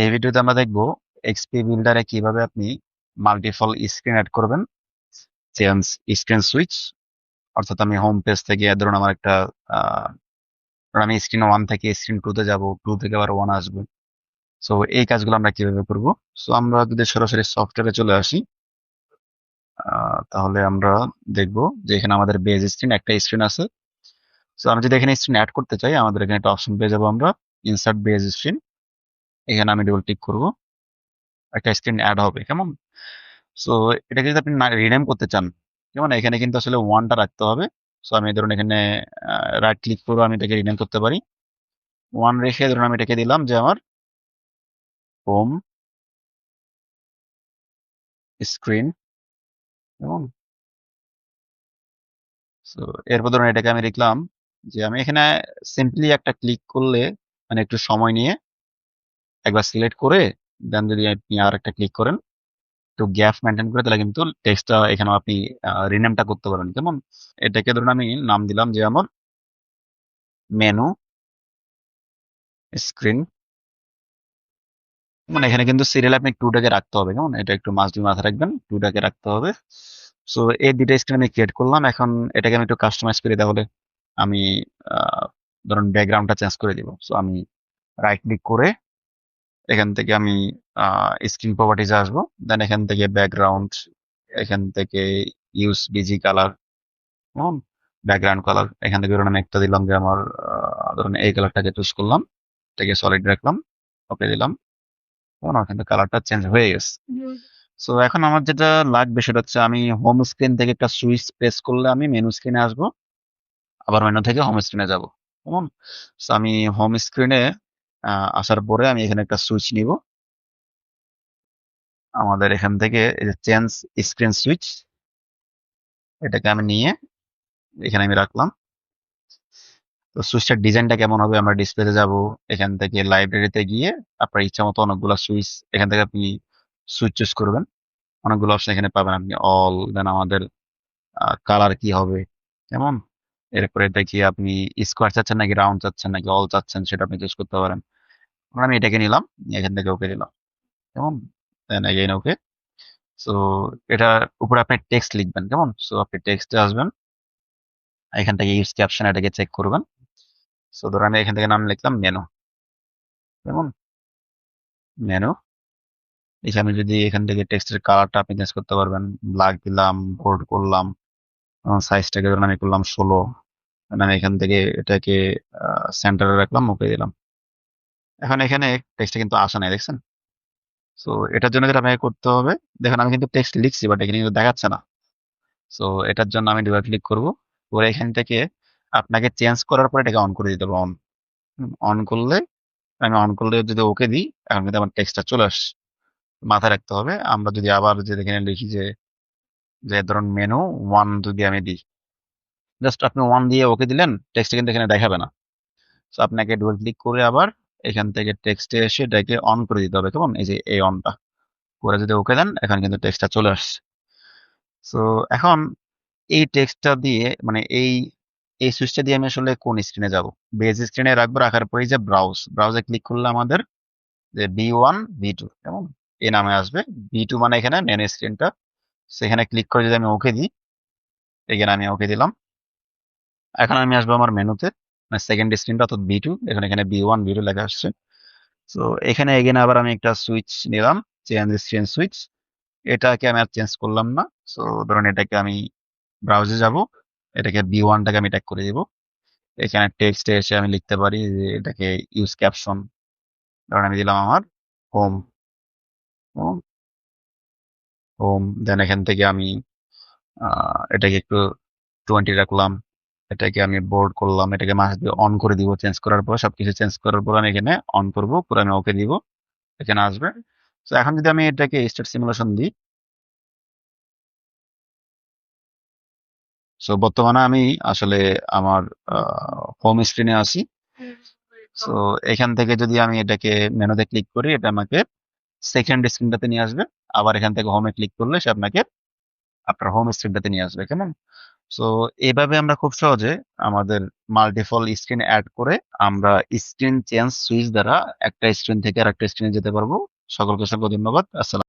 এই ভিডিওতে আমরা দেখব এক্সপি বিল্ডারে কীভাবে আপনি মাল্টিপল স্ক্রিন অ্যাড করবেন। চেঞ্জ স্ক্রিন সুইচ অর্থাৎ আমি হোম পেজ থেকে, ধরুন আমার একটা আমি স্ক্রিন ওয়ান থেকে স্ক্রিন টু তে যাব টু থেকে আবার ওয়ান আসবে। সো এই কাজগুলো আমরা কীভাবে করব? সো আমরা যদি সরাসরি সফটওয়্যারে চলে আসি তাহলে আমরা দেখব যে এখানে আমাদের বেজ স্ক্রিন একটা স্ক্রিন আছে। সো আমি যদি এখানে স্ক্রিন অ্যাড করতে চাই, আমাদের এখানে একটা অপশন পেয়ে যাব আমরা ইনসার্ট বেজ স্ক্রিন এখানে আমি ডবল ক্লিক করব। একটা স্ক্রিন অ্যাড হবে, কেমন? সো এটাকে যদি আপনি রিনেম করতে চান, কেমন? এখানে কিন্তু আসলে ওয়ানটা রাখতে হবে। সো আমি ধরুন এখানে রাইট ক্লিক করে আমি এটাকে রিনেম করতে পারি। ওয়ান রেখে ধরুন আমি এটাকে দিলাম যে আমার হোম স্ক্রিন এবং সো এরপর ধরুন এটাকে আমি লিখলাম যে আমি এখানে সিম্পলি একটা ক্লিক করলে মানে একটু সময় নিয়ে একবার সিলেক্ট করে দেন যদি আপনি আর একটা ক্লিক করেন একটু গ্যাপ মেনটেন করে তাহলে কিন্তু টেক্সটটা এখানে আপনি রিনেমটা করতে পারবেন কেমন এটাকে ধরুন আমি নাম দিলাম যে আমার মেনু স্ক্রিন মানে এখানে কিন্তু সিরিয়াল আপনি টুটাকে রাখতে হবে। কেমন? এটা একটু মাস দিয়ে মাথায় রাখবেন টুটাকে রাখতে হবে। সো এই দুইটা স্ক্রিন আমি ক্রিয়েট করলাম। এখন এটাকে আমি একটু কাস্টমাইজ করে তাহলে আমি ধরুন ব্যাকগ্রাউন্ডটা চেঞ্জ করে দিব। সো আমি রাইট ক্লিক করে এখান থেকে আমি স্ক্রিন প্রপার্টিজ আসব। দেন এখান থেকে ব্যাকগ্রাউন্ড এখান থেকে use BG colour background colour এখান থেকে ধরুন একটা দিলাম যে আমার ধরুন এই কালারটাকে চুজ করলাম এটাকে সলিড রাখলাম ওকে দিলাম থেকে কালারটা চেঞ্জ হয়ে গেছে। সো এখন আমার যেটা লাগবে সেটা হচ্ছে আমি হোম স্ক্রিন থেকে একটা সুইচ প্রেস করলে আমি মেনু স্ক্রিনে আসব আবার মেনু থেকে হোম স্ক্রিনে যাব কেমন সো আমি হোম স্ক্রিনে আসার পরে আমি এখানে একটা সুইচ নিব। আমাদের এখান থেকে চেঞ্জ স্ক্রিন সুইচ এটাকে আমি নিয়ে এখানে আমি রাখলাম। তো সুইচটার ডিজাইনটা কেমন হবে? আমরা ডিসপ্লেতে যাব, এখান থেকে লাইব্রেরিতে গিয়ে আপনার ইচ্ছা মতো অনেকগুলো সুইচ এখান থেকে আপনি সুইচ চুজ করবেন। অনেকগুলো অপশন এখানে পাবেন আপনি। অল দেন আমাদের কালার কি হবে? কেমন? এরপরে কি আপনি স্কোয়ার চাচ্ছেন নাকি রাউন্ড চাচ্ছেন নাকি অল চাচ্ছেন, সেটা আপনি চুজ করতে পারেন। আমি এটাকে নিলাম এখান থেকে ওকে দিলাম। কেমন? দেন এগেইন ওকে সো এটা উপরে আপনি টেক্সট লিখবেন, কেমন? সো আপনি টেক্সটে আসবেন। এখান থেকে ইউজ ক্যাপশন এটাকে চেক করবেন। সো ধরো আমি এখান থেকে নাম লিখলাম মেনু কেমন? মেনু এখানে যদি এখান থেকে টেক্সটের কালারটা আপনি চেঞ্জ করতে পারবেন। ব্ল্যাক দিলাম বোল্ড করলাম সাইজটাকে ধরুন আমি করলাম ষোলো। আমি এখান থেকে এটাকে সেন্টারে রাখলাম ওকে দিলাম। এখন এখানে টেক্সটটা কিন্তু আসে নাই, দেখছেন? সো এটার জন্য যেটা আপনাকে করতে হবে, দেখুন আমি কিন্তু টেক্সট লিখছি বাট এখানে কিন্তু দেখাচ্ছে না। সো এটার জন্য আমি ডুয়াল ক্লিক করব, করে এখান থেকে আপনাকে চেঞ্জ করার পরে এটাকে অন করে দিতে হবে অন অন করলে, আমি অন করলে যদি ওকে দিই, এখন কিন্তু আমার টেক্সটটা চলে আসছে মাথায় রাখতে হবে। আমরা যদি আবার যদি এখানে লিখি যে যে ধরুন মেনু ওয়ান যদি আমি দিই জাস্ট আপনি ওয়ান দিয়ে ওকে দিলেন টেক্সট কিন্তু এখানে দেখাবে না। সো আপনাকে ডুয়াল ক্লিক করে আবার এখান থেকে টেক্সটে এসে এটাকে অন করে দিতে হবে, কেমন? এই যে এই অনটা করে যদি ওকে দেন, এখন কিন্তু টেক্সটটা চলে আসছে। সো এখন এই টেক্সটটা দিয়ে মানে এই এই সুইচটা দিয়ে আমি আসলে কোন স্ক্রিনে যাব? বেজ স্ক্রিনে রাখব, রাখার পরে যে ব্রাউজ ব্রাউজে ক্লিক করলে আমাদের যে বি ওয়ান বি টু কেমন? এই নামে আসবে। বি টু মানে এখানে মেন স্ক্রিনটা সেখানে ক্লিক করে যদি আমি ওকে দিই, এখানে আমি ওকে দিলাম। এখন আমি আসব আমার মেনুতে মানে সেকেন্ড স্ক্রিনটা অর্থাৎ বি টু এখন এখানে বি ওয়ান বি টু লেখা আসছে। সো এখানে এগেন আবার আমি একটা সুইচ নিলাম চেঞ্জ স্ক্রিন সুইচ এটাকে আমি আর চেঞ্জ করলাম না। সো ধরুন এটাকে আমি ব্রাউজে যাব, এটাকে বি ওয়ানটাকে আমি ট্যাগ করে দিব। এখানে টেক্সটে এসে আমি লিখতে পারি যে এটাকে ইউজ ক্যাপশন ধরুন আমি দিলাম আমার হোম হোম হোম দেন এখান থেকে আমি এটাকে একটু টোয়েন্টি রাখলাম। এটাকে আমি বোর্ড করলাম, এটাকে মাস দিয়ে অন করে দিব চেঞ্জ করার পর, সবকিছু চেঞ্জ করার পর আমি এখানে অন করব, পুরো আমি ওকে দিব, এখানে আসবে। তো এখন যদি আমি এটাকে স্টার্ট সিমুলেশন দিই সো বর্তমানে আমি আসলে আমার হোম স্ক্রিনে আসি সো এখান থেকে যদি আমি এটাকে মেনুতে ক্লিক করি, এটা আমাকে সেকেন্ড স্ক্রিনটাতে নিয়ে আসবে। আবার এখান থেকে হোমে ক্লিক করলে সে আপনাকে আপনার হোম স্ক্রিনটাতে নিয়ে আসবে, কেমন? সো এভাবে আমরা খুব সহজে আমাদের মাল্টিপল স্ক্রিন অ্যাড করে আমরা স্ক্রিন চেঞ্জ সুইচ দ্বারা একটা স্ক্রিন থেকে আর আরেকটা স্ক্রিনে যেতে পারব। সকলকে সকল ধন্যবাদ। আসসালাম